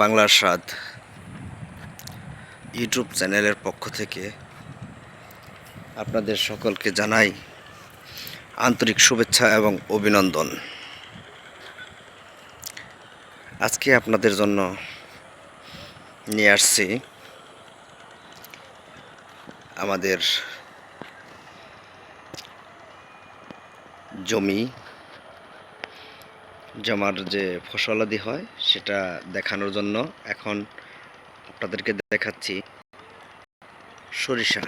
বাংলার স্বাদ ইউটিউব চ্যানেলের পক্ষ থেকে আপনাদের সকলকে জানাই আন্তরিক শুভেচ্ছা এবং অভিনন্দন। আজকে আপনাদের জন্য নিয়ে আসছি আমাদের জমি জমার যে ফসলাদি হয়, সেটা দেখানোর জন্য এখন আপনাদেরকে দেখাচ্ছি সরিষা।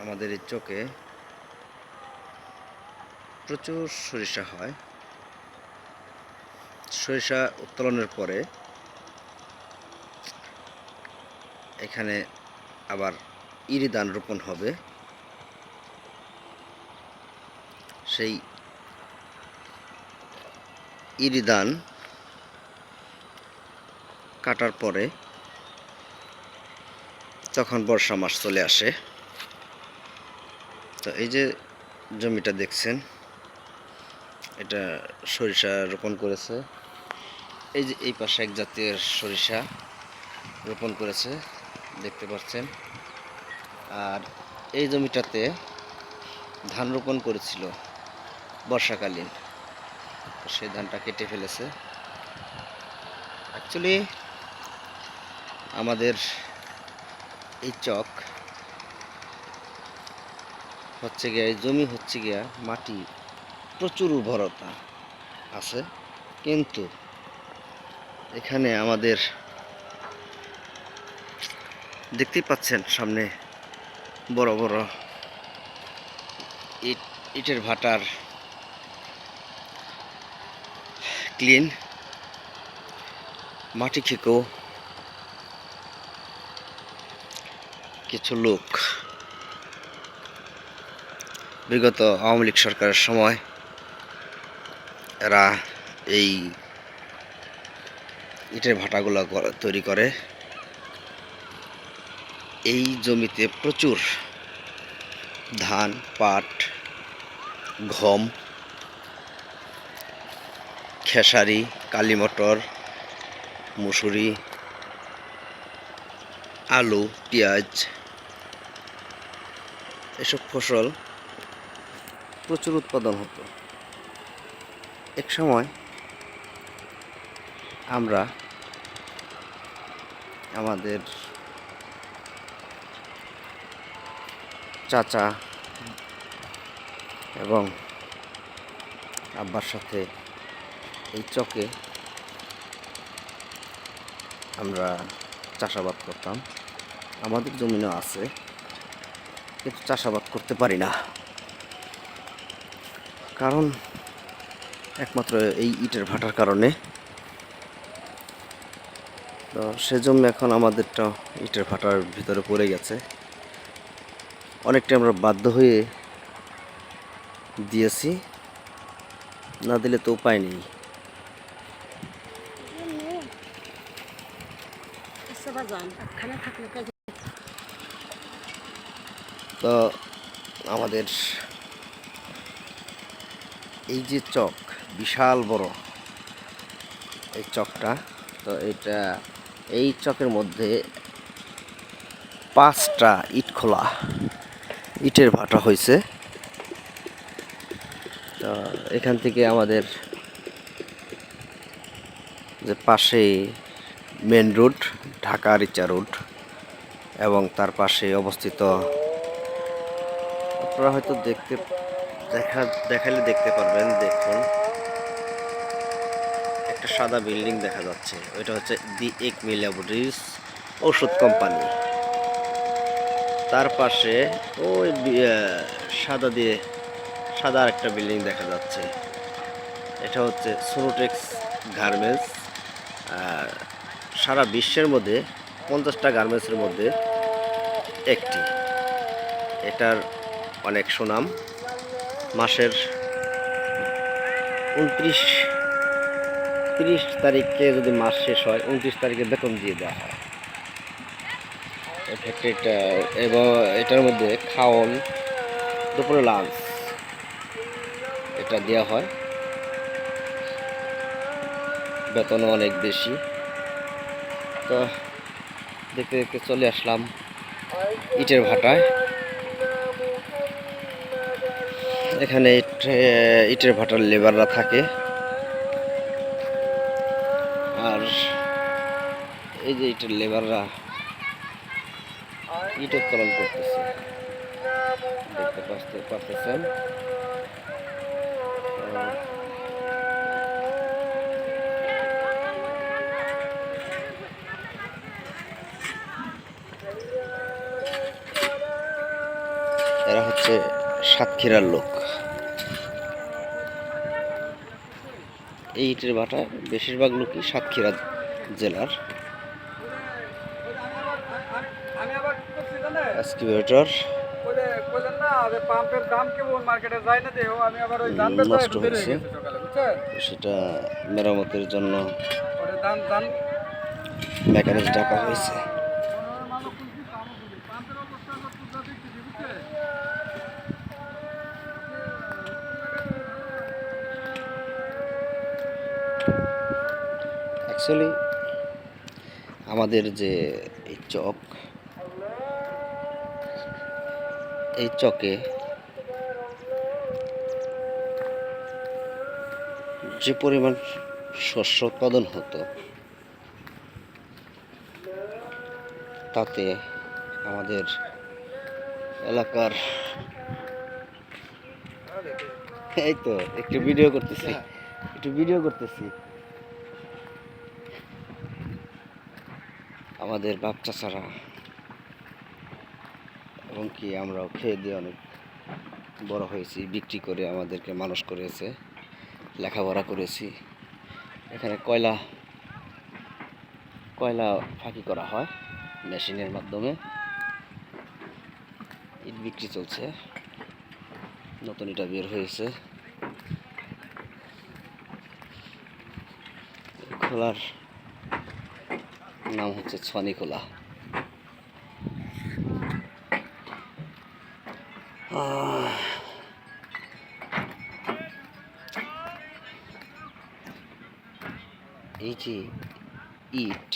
আমাদের এই চোখে প্রচুর সরিষা হয়। সরিষা উত্তোলনের পরে এখানে আবার ইরি ধান রোপণ হবে। সেই ইরি ধান কাটার পরে তখন বর্ষা মাস চলে আসে। তো এই যে জমিটা দেখছেন, এটা সরিষা রোপণ করেছে। এই যে এই পাশে এক জাতীয় সরিষা রোপণ করেছে, দেখতে পাচ্ছেন। আর এই জমিটাতে ধান রোপণ করেছিল বর্ষাকালীন। সেই ধানটা কেটে ফেলেছে। অ্যাকচুয়ালি আমাদের এই চক হচ্ছে গিয়া, এই জমি হচ্ছে গিয়া মাটি প্রচুর উর্বরতা আছে। কিন্তু এখানে আমাদের দেখতেই পাচ্ছেন সামনে বড় বড় ইট, ইটের ভাটার ক্লিন, মাটি খেকেও কিছু লোক। বিগত আওয়ামী লীগ সরকারের সময় এরা এই ইটের ভাটাগুলো তৈরি করে। এই জমিতে প্রচুর ধান, পাট, গম খেসারি, কালি মটর, মুসুরি, আলু, পেঁয়াজ, এসব ফসল প্রচুর উৎপাদন হতো। এক সময় আমরা আমাদের চাচা এবং আব্বার সাথে এই চকে আমরা চাষাবাদ করতাম। আমাদের জমিনও আছে, কিন্তু চাষাবাদ করতে পারি না। কারণ একমাত্র এই ইটের ভাটার কারণে। তো সেজন্য এখন আমাদেরটা ইটের ভাটার ভিতরে পড়ে গেছে। অনেকটা আমরা বাধ্য হয়ে দিয়েছি। না দিলে তো উপায় নেই। তো আমাদের এই যে চক বিশাল বড় এই চকটা তো এটা এই চকের মধ্যে পাঁচটা ইট খোলা ইটের ভাটা হয়েছে। তো এখান থেকে আমাদের যে পাশে মেন রোড, ঢাকা রিচা রোড এবং তার পাশে অবস্থিত আপনারা হয়তো দেখতে, দেখা দেখালে দেখতে পারবেন, দেখুন। একটা সাদা বিল্ডিং দেখা যাচ্ছে। ওইটা হচ্ছে দি এক ল্যাবরেটরিজ ওষুধ কোম্পানি। তার পাশে ওই সাদা দিয়ে সাদা একটা বিল্ডিং দেখা যাচ্ছে। এটা হচ্ছে সোনোটেক্স গার্মেন্টস। আর সারা বিশ্বের মধ্যে পঞ্চাশটা গার্মেন্টসের মধ্যে একটি। এটার অনেক সুনাম। মাসের উনত্রিশ, তিরিশ তারিখে যদি মাস শেষ হয়, উনত্রিশ তারিখে বেতন দিয়ে দেওয়া হয়। ফ্যাক্টরিটা এবং এটার মধ্যে খাওয়ন দুপুরে লাঞ্চ এটা দেওয়া হয়। বেতনও অনেক বেশি। তো দেখতে দেখতে চলে আসলাম ইটের ভাটায়। এখানে ইট, ইটের ভাটার লেবাররা থাকে। আর এই যে ইটের লেবাররা ইট উত্তোলন করতেছে। দেখতে পাচ্তে পারতেছেন আর এরা হচ্ছে সাতক্ষীরার লোক। এই ইটের ভাটা বেশিরভাগ লোকই সাতক্ষীরা জেলার? এক্সকিভেটর নষ্ট সেটা মেরামতের জন্য মেকানিক ডাকা হয়েছে। অ্যাকচুয়ালি আমাদের যে এই চক, এই চকে যে পরিমাণ শস্য উৎপাদন হতো, তাতে আমাদের এলাকার, এই তো, একটু ভিডিও করতেছি, একটু ভিডিও করতেছি। আমাদের বাচ্চা ছাড়া। এবং কি আমরাও খেয়ে দিয়ে অনেক বড় হয়েছি, বিক্রি করে আমাদেরকে মানুষ করেছে, লেখাপড়া করেছি। এখানে কয়লা কয়লা ফাঁকি করা হয় মেশিনের মাধ্যমে। ইট বিক্রি চলছে, নতুন এটা বের হয়েছে। খোলার নাম হচ্ছে ছনিখোলা আহ, এই যে ইট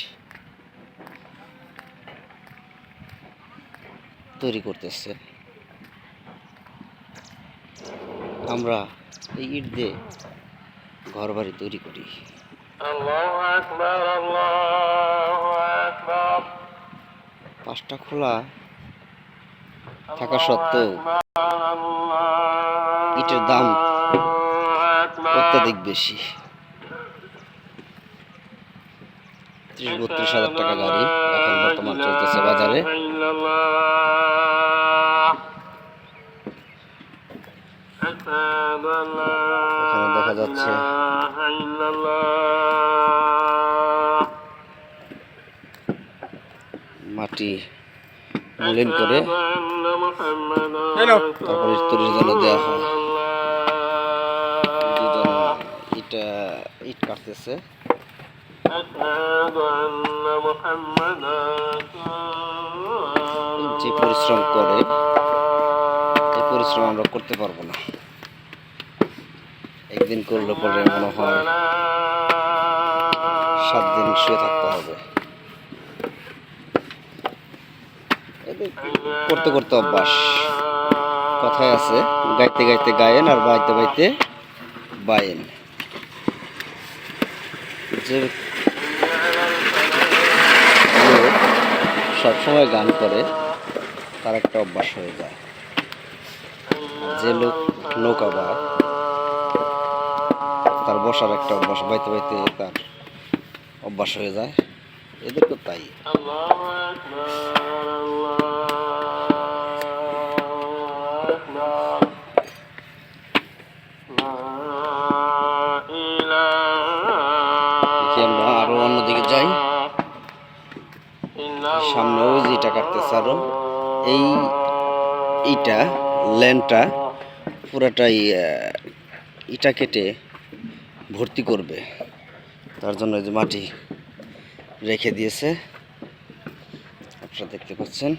তৈরি করতেছে। আমরা এই ইট দিয়ে ঘর বাড়ি তৈরি করি। পাঁচটা খোলা থাকা সত্ত্বেও ইটের দাম অত্যাধিক বেশি। ত্রিশ বত্রিশ হাজার টাকা গাড়ি এখন বর্তমান চলতেছে বাজারে। এখানে দেখা যাচ্ছে মাটি মলিন করে তারপরে তৈরির জন্য দেওয়া হয়। ইটা ইট কাটতেছে। যে পরিশ্রম করে এই পরিশ্রম আমরা করতে পারব না। একদিন করলে পরে মনে হয় সাত দিন শুয়ে থাকতে হবে এদের করতে করতে অভ্যাস। কথায় আছে, গাইতে গাইতে গায়েন আর বাইতে বাইতে বায়েন। সবসময় গান করে, তার একটা অভ্যাস হয়ে যায়। যে লোক নৌকা বা তার বসার একটা অভ্যাস বাইতে বাইতে তার অভ্যাস হয়ে যায়। এদেরকে তাই। অন্যদিকে যাই। সামনে ওই যে ইটা কাটতেছে আরও। এই ইটা, ল্যান্ডটা পুরাটাই ইটা কেটে ভর্তি করবে। তার জন্য যে মাটি রেখে দিয়েছে। আপনারা দেখতে পাচ্ছেন।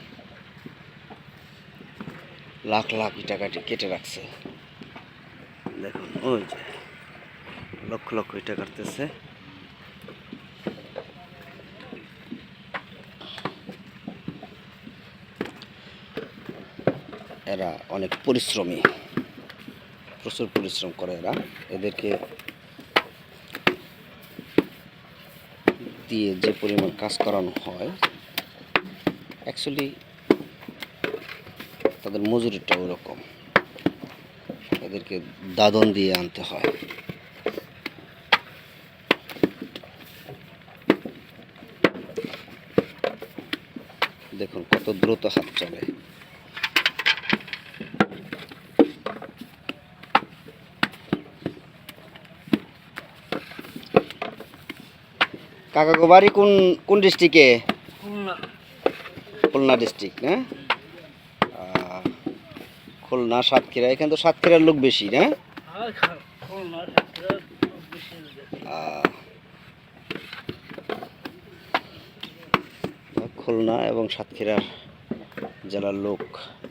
লাখ লাখ ইটা কাটি কেটে রাখছে। দেখুন, ওই যে লক্ষ লক্ষ ইটা কাটতেছে। এরা অনেক পরিশ্রমী। প্রচুর পরিশ্রম করে এরা। এদেরকে দিয়ে যে পরিমাণ কাজ করানো হয় অ্যাকচুয়ালি তাদের মজুরিটা ওরকম। এদেরকে দাদন দিয়ে আনতে হয়। দেখুন কত দ্রুত হাত চলে। কাকা বাড়ি কোন কোন ডিস্ট্রিক্টে খুলনা। ডিস্ট্রিক্ট না খুলনা সাতক্ষীরা এখানে তো সাতক্ষীরার লোক বেশি না খুলনা এবং সাতক্ষীরার জেলার লোক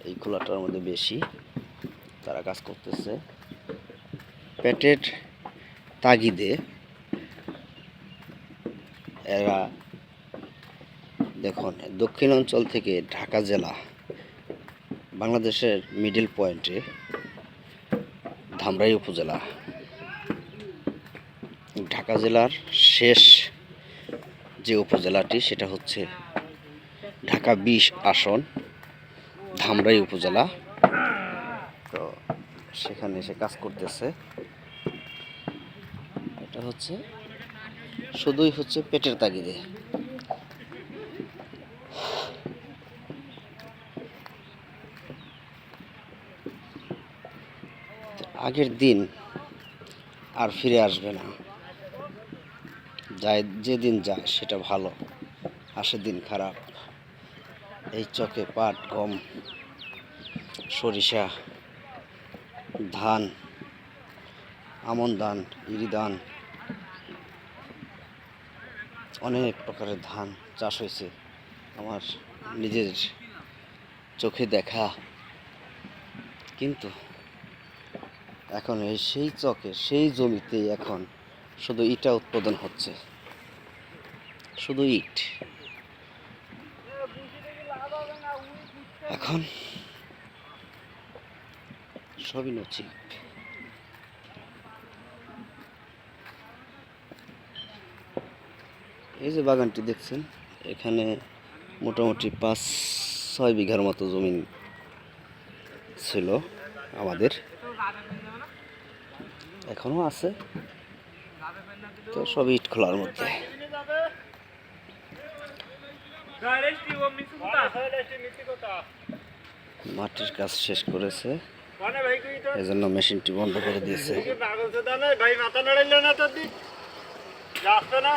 এই খোলাটার মধ্যে বেশি তারা কাজ করতেছে। পেটের তাগিদে এরা দেখুন দক্ষিণ অঞ্চল থেকে ঢাকা জেলা বাংলাদেশের মিডল পয়েন্টে ধামরাই উপজেলা, ঢাকা জেলার শেষ যে উপজেলাটি সেটা হচ্ছে ঢাকা বিশ আসন, ধামরাই উপজেলা। তো সেখানে এসে কাজ করতেছে। এটা হচ্ছে, শুধুই হচ্ছে পেটের তাগিদে। আগের দিন আর ফিরে আসবে না। যায় যেদিন যায় সেটা ভালো আসে দিন খারাপ। এই চকে পাট, গম, সরিষা, ধান, আমন ধান, ইরি ধান, অনেক প্রকারের ধান চাষ হয়েছে। আমার নিজের চোখে দেখা। কিন্তু এখন এই সেই চকে, সেই জমিতেই এখন শুধু ইটা উৎপাদন হচ্ছে। শুধু ইট। এখন সবই নচিব এই যে বাগানটি দেখছেন, এখানে মোটামুটি পাঁচ, ছয় বিঘার মতো জমি ছিল আমাদের। এখনও আছে। তো সব ইট খোলার মধ্যে। মাটির কাজ শেষ করেছে। এজন্য মেশিনটি বন্ধ করে দিয়েছে। ভাই মাথা নাড়াইল না তোর দিক না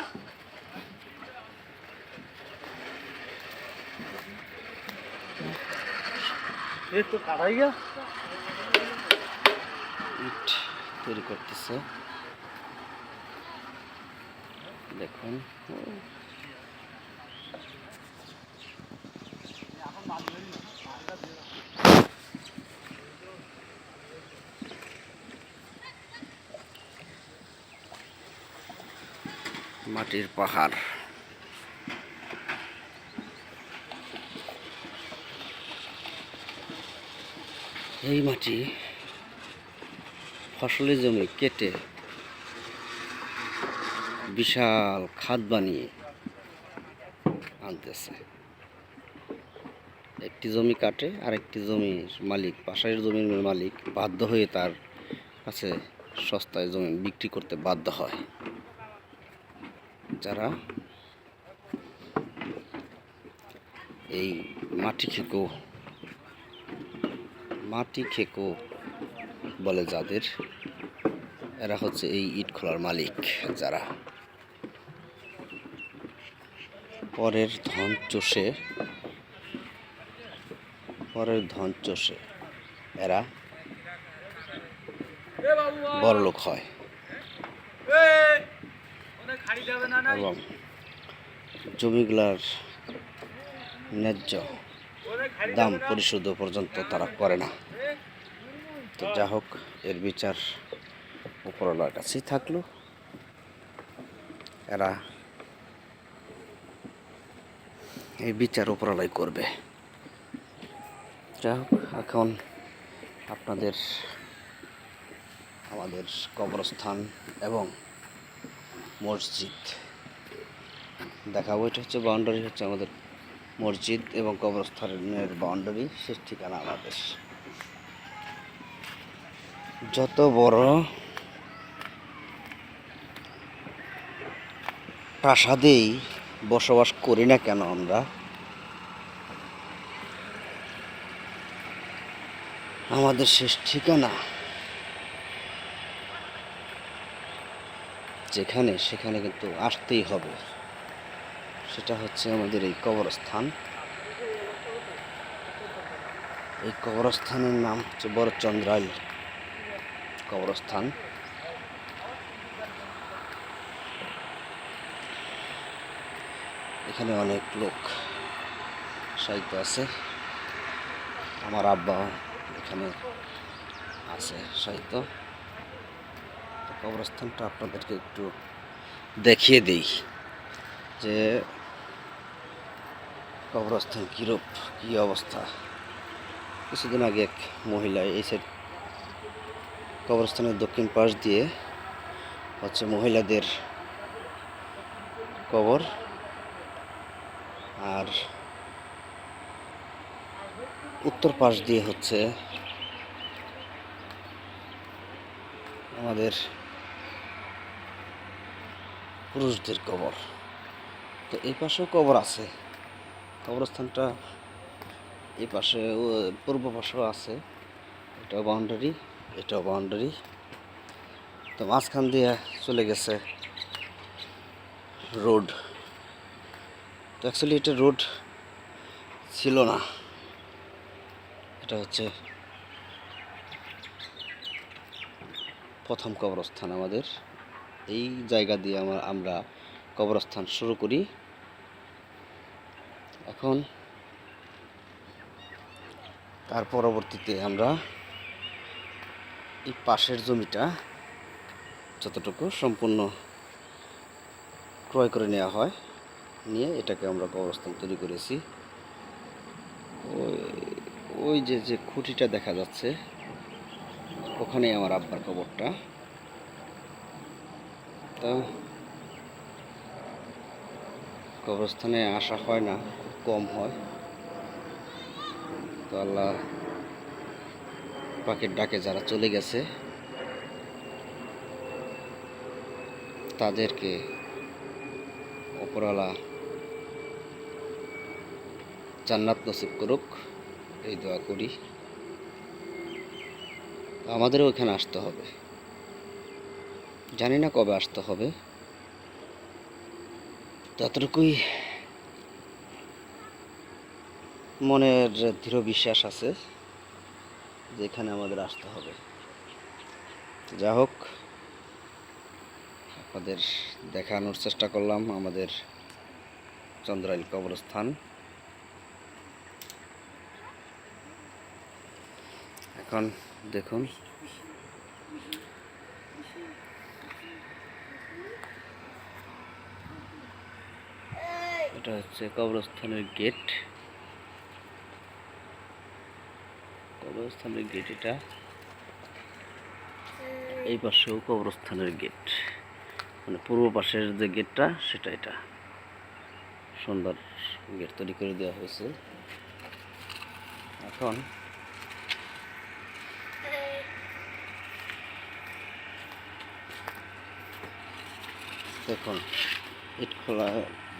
এ তো কাটাই গা ইট। তৈরি করতেছে। দেখুন। মাটির পাহাড়। এই মাটি ফসলের জমি কেটে বিশাল খাদ বানিয়ে আনতেছে। একটি জমি কাটে আর একটি জমির মালিক পাশের জমির মালিক বাধ্য হয়ে তার কাছে সস্তায় জমি বিক্রি করতে বাধ্য হয়। যারা এই মাটি খেকো মাটি খেকো বলে যাদের এরা হচ্ছে এই ইট খোলার মালিক যারা। পরের ধন চষে, পরের ধন চষে এরা বড়লোক হয়। এবং জমিগুলার ন্যায্য দাম পরিশোধ পর্যন্ত তারা করে না। তো যা হোক এর বিচার উপরওয়ালার কাছেই থাকল। এরা এই বিচার উপরওয়ালাই করবে। যা হোক, এখন আপনাদের, আমাদের কবরস্থান এবং মসজিদ দেখাবো। এটা হচ্ছে বাউন্ডারি হচ্ছে আমাদের মসজিদ এবং কবরস্থানের বাউন্ডারি শেষ ঠিকানা আমাদের। যত বড় প্রাসাদেই বসবাস করি না কেন আমরা? আমাদের শেষ ঠিকানা যেখানে, সেখানে কিন্তু আসতেই হবে। সেটা হচ্ছে আমাদের এই কবরস্থান। এই কবরস্থানের নাম হচ্ছে বড় চন্দ্রাইল কবরস্থান। এখানে অনেক লোক সাহিত্য আছে। আমার আব্বা এখানে আছে সাহিত্য। কবরস্থানটা আপনাদেরকে একটু দেখিয়ে দিই যে কবরস্থান কীরূপ, কী অবস্থা। কিছুদিন আগে এক মহিলা এই সাইড কবরস্থানের দক্ষিণ পাশ দিয়ে হচ্ছে মহিলাদের কবর আর উত্তর পাশ দিয়ে হচ্ছে আমাদের পুরুষদের কবর। তো এই পাশেও কবর আছে। কবরস্থানটা এই পাশে পূর্ব পাশেও আছে। এটাও বাউন্ডারি এটাও বাউন্ডারি তো মাঝখান দিয়ে চলে গেছে রোড তো অ্যাকচুয়ালি এটা রোড ছিল না। এটা হচ্ছে প্রথম কবরস্থান আমাদের। এই জায়গা দিয়ে আমার, আমরা কবরস্থান শুরু করি। এখন তার পরবর্তীতে আমরা এই পাশের জমিটা যতটুকু সম্পূর্ণ ক্রয় করে নেওয়া হয় নিয়ে এটাকে আমরা কবরস্থান তৈরি করেছি। ওই ওই যে যে খুঁটিটা দেখা যাচ্ছে ওখানে আমার আব্বার কবরটা। তা, কবরস্থানে আসা হয় না, খুব কম হয়। তো আল্লাহ পাখির ডাকে যারা চলে গেছে, তাদেরকে ওপরওয়ালা জান্নাত নসিব করুক, এই দোয়া করি। আমাদেরও এখানে আসতে হবে। জানি না কবে আসতে হবে। ততটুকুই মনের দৃঢ় বিশ্বাস আছে যে এখানে আমাদের আসতে হবে। যা হোক, আপনাদের দেখানোর চেষ্টা করলাম আমাদের চন্দ্রাইল কবরস্থান। এখন দেখুন। এটা হচ্ছে কবরস্থানের গেট। কবরস্থানের গেট এটা। এই পাশেও কবরস্থানের গেট। মানে পূর্ব পাশের যে গেটটা, সেটা এটা। সুন্দর গেট তৈরি করে দেওয়া হয়েছে। এখন দেখুন, ইট খোলা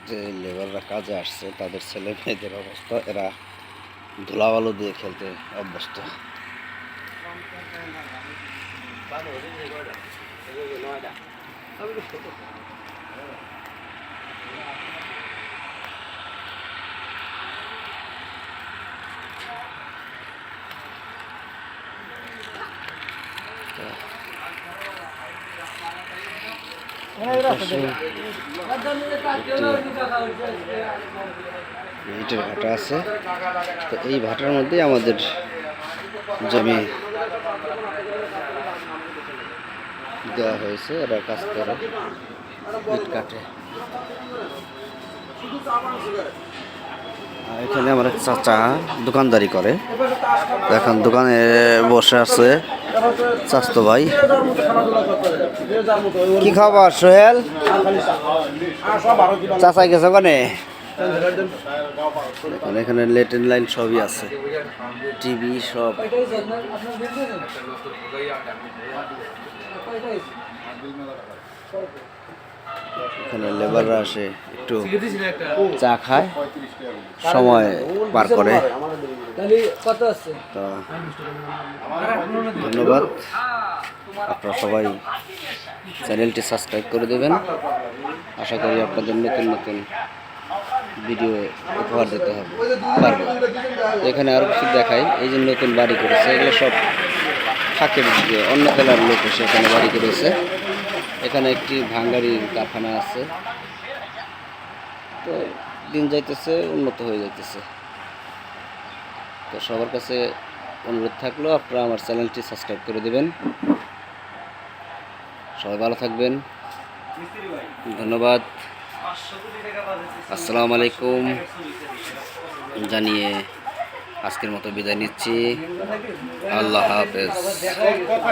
যে লেবাররা কাজে আসছে, তাদের ছেলে মেয়েদের অবস্থা, এরা ধুলাবালু দিয়ে খেলতে অভ্যস্ত। ইটের ভাটা আছে, তো এই ভাটার মধ্যেই আমাদের জমি দেওয়া হয়েছে। এরা কাজ করে, ইট কাটে। এখানে আমার চাচা দোকানদারি করে। এখন দোকানে বসে আছে। স্বাস্থ্য ভাই। কি খাবার সোহেল? চাচাই গেছে ওখানে? এখানে লেটেন লাইন সবই আছে। টিভি সব। এখানে লেবাররা আসে একটু চা খায় সময় পার করে। তো ধন্যবাদ। আপনারা সবাই চ্যানেলটি সাবস্ক্রাইব করে দেবেন। আশা করি আপনাদের নতুন নতুন ভিডিও উপহার দিতে হবে। পারব। এখানে আরও কিছু দেখাই। এই যে নতুন বাড়ি করেছে এগুলো সব ফাঁকের দিকে অন্য জেলার লোক এসে এখানে বাড়ি করেছে। এখানে একটি ভাঙ্গারি কারখানা আছে। তো দিন যাইতেছে, উন্নত হয়ে যাইতেছে। তো সবার কাছে অনুরোধ থাকল, আপনারা আমার চ্যানেলটি সাবস্ক্রাইব করে দেবেন। সবাই ভালো থাকবেন। ধন্যবাদ। আসসালামু আলাইকুম। জানিয়ে আজকের মতো বিদায় নিচ্ছি। আল্লাহ হাফেজ।